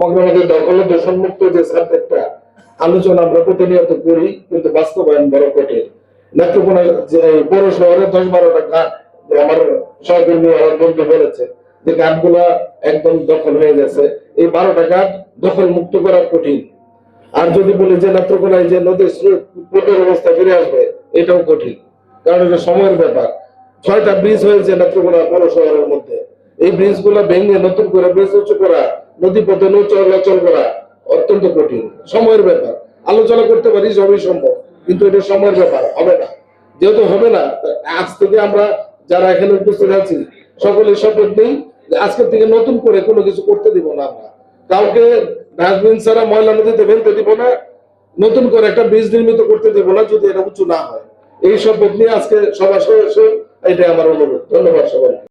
মগ্নবাদের দখল দূষণমুক্ত যে সাবজেক্টটা আলোচনা আমরা প্রতিনিয়ত করি, কিন্তু বাস্তবায়ন বড় কঠিন। নেত্রকোনা যে শহরে দশ বারোটা আমার সহকর্মী আমার বন্ধু বলেছে, যে একদম দখল হয়ে গেছে। এই বারোটা দখল মুক্ত করা কঠিন। আর যদি বলি যে নেত্রকোনায় যে নদীর স্রোত পূর্বের অবস্থা ফিরে আসবে, এটাও কঠিন। কারণ এটা সময়ের ব্যাপার। ছয়টা ব্রিজ হয়েছে নেত্রকোনা পৌর শহরের মধ্যে। এই ব্রিজগুলা ভেঙে নতুন করে ব্রিজ উঁচু করা নদী পথে নৌ চলাচল করা অত্যন্ত কঠিন, সময়ের ব্যাপার। আলোচনা করতে পারি সবই সম্ভব, কিন্তু এটা সময়ের ব্যাপার, হবে না। যেহেতু হবে না আজ থেকে আমরা যারা এখানে উপস্থিত আছি, সকলের শপথ নেই যে আজকের থেকে নতুন করে কোনো কিছু করতে দিব না আমরা। কাউকে ডাস্টবিন ছাড়া ময়লা নদীতে ফেলতে দিব না, নতুন করে একটা ব্রিজ নির্মিত করতে দেবো না যদি এটা উঁচু না হয়। এই শপথ নিয়ে আজকে সবার সদস্য এটাই আমার অনুরোধ। ধন্যবাদ সবাইকে